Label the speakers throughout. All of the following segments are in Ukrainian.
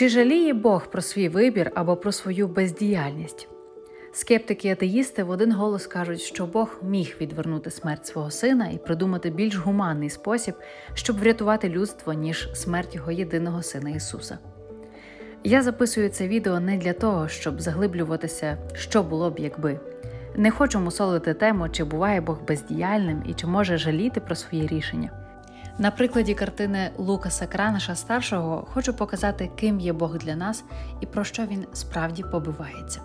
Speaker 1: Чи жаліє Бог про свій вибір або про свою бездіяльність? Скептики і атеїсти в один голос кажуть, що Бог міг відвернути смерть свого сина і придумати більш гуманний спосіб, щоб врятувати людство, ніж смерть його єдиного сина Ісуса. Я записую це відео не для того, щоб заглиблюватися, що було б, якби. Не хочу мусолити тему, чи буває Бог бездіяльним і чи може жаліти про свої рішення. На прикладі картини Лукаса Кранаша старшого хочу показати, ким є Бог для нас і про що він справді побивається.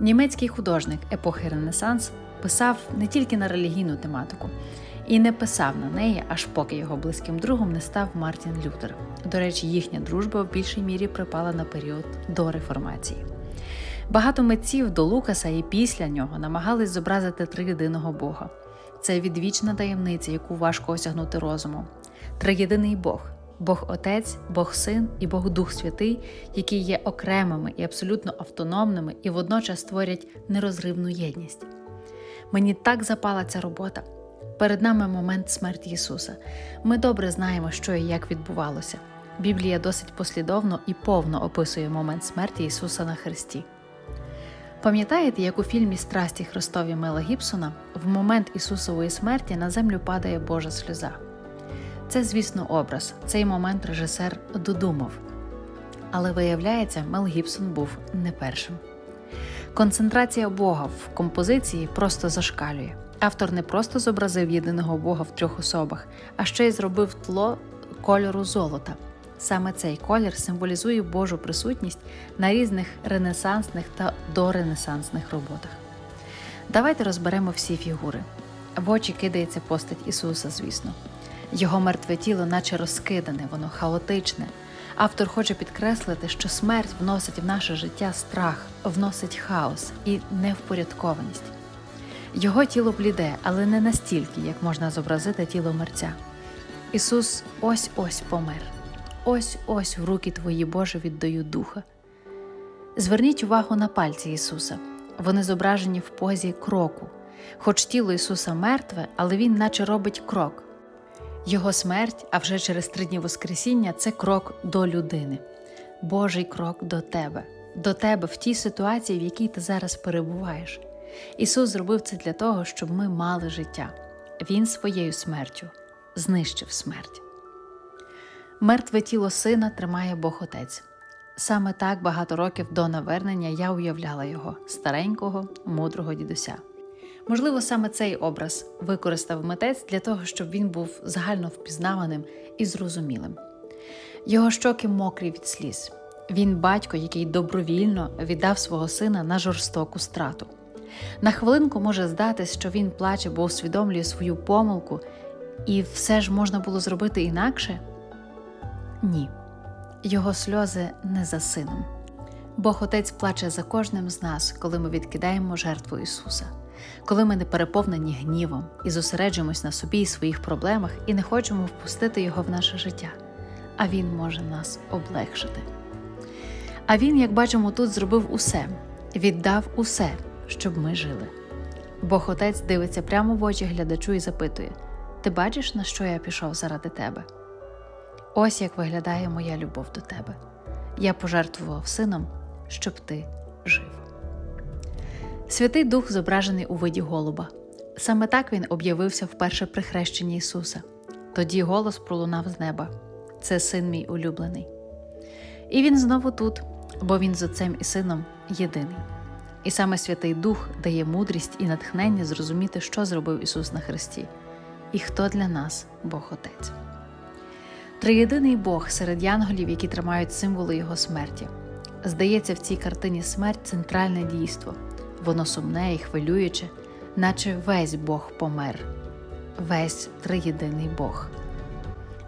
Speaker 1: Німецький художник епохи Ренесанс писав не тільки на релігійну тематику, і не писав на неї, аж поки його близьким другом не став Мартін Лютер. До речі, їхня дружба в більшій мірі припала на період до реформації. Багато митців до Лукаса і після нього намагались зобразити триєдиного Бога. Це відвічна таємниця, яку важко осягнути розумом. Триєдиний Бог Бог Отець, Бог Син і Бог Дух Святий, які є окремими і абсолютно автономними і водночас створять нерозривну єдність. Мені так запала ця робота. Перед нами момент смерті Ісуса. Ми добре знаємо, що і як відбувалося. Біблія досить послідовно і повно описує момент смерті Ісуса на Христі. Пам'ятаєте, як у фільмі Страсті Христові Мела Гібсона в момент Ісусової смерті на землю падає Божа сльоза? Це, звісно, образ. Цей момент режисер додумав. Але виявляється, Мел Гібсон був не першим. Концентрація Бога в композиції просто зашкалює. Автор не просто зобразив єдиного Бога в трьох особах, а ще й зробив тло кольору золота. Саме цей колір символізує Божу присутність на різних ренесансних та доренесансних роботах. Давайте розберемо всі фігури. В очі кидається постать Ісуса, звісно. Його мертве тіло, наче розкидане, воно хаотичне. Автор хоче підкреслити, що смерть вносить в наше життя страх, вносить хаос і невпорядкованість. Його тіло бліде, але не настільки, як можна зобразити тіло мерця. Ісус ось ось помер. Ось ось в руки Твої Боже віддаю духа. Зверніть увагу на пальці Ісуса. Вони зображені в позі кроку. Хоч тіло Ісуса мертве, але Він наче робить крок. Його смерть, а вже через три дні Воскресіння це крок до людини, Божий крок до тебе, до тебе в тій ситуації, в якій ти зараз перебуваєш. Ісус зробив це для того, щоб ми мали життя. Він своєю смертю знищив смерть. Мертве тіло сина тримає Бог Отець. Саме так багато років до навернення я уявляла його старенького, мудрого дідуся. Можливо, саме цей образ використав митець для того, щоб він був загально впізнаваним і зрозумілим. Його щоки мокрі від сліз. Він батько, який добровільно віддав свого сина на жорстоку страту. На хвилинку може здатись, що він плаче, бо усвідомлює свою помилку, і все ж можна було зробити інакше. Ні, його сльози не за сином. Бог Отець плаче за кожним з нас, коли ми відкидаємо жертву Ісуса, коли ми не переповнені гнівом і зосереджуємось на собі і своїх проблемах і не хочемо впустити Його в наше життя, а Він може нас облегшити. А Він, як бачимо, тут зробив усе, віддав усе, щоб ми жили. Бог Отець дивиться прямо в очі глядачу і запитує: Ти бачиш, на що я пішов заради тебе? Ось як виглядає моя любов до тебе. Я пожертвував сином, щоб ти жив. Святий Дух зображений у виді голуба. Саме так він об'явився вперше при хрещенні Ісуса. Тоді голос пролунав з неба це син мій улюблений. І він знову тут, бо він з отцем і сином єдиний. І саме Святий Дух дає мудрість і натхнення зрозуміти, що зробив Ісус на Христі, і хто для нас Бог Отець. Триєдиний Бог серед янголів, які тримають символи Його смерті. Здається, в цій картині смерть центральне дійство, воно сумне і хвилююче, наче весь Бог помер, весь триєдиний Бог.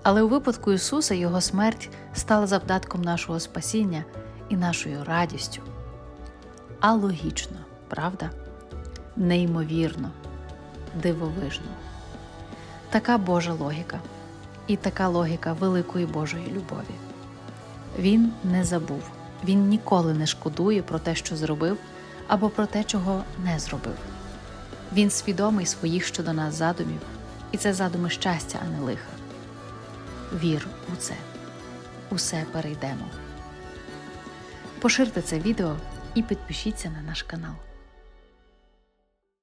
Speaker 1: Але у випадку Ісуса Його смерть стала завдатком нашого спасіння і нашою радістю. А логічно, правда? Неймовірно, дивовижно. Така Божа логіка і така логіка великої Божої любові. Він не забув, він ніколи не шкодує про те, що зробив, або про те, чого не зробив. Він свідомий своїх щодо нас задумів, і це задуми щастя, а не лиха. Вір у це, усе перейдемо. Поширте це відео і підпишіться на наш канал.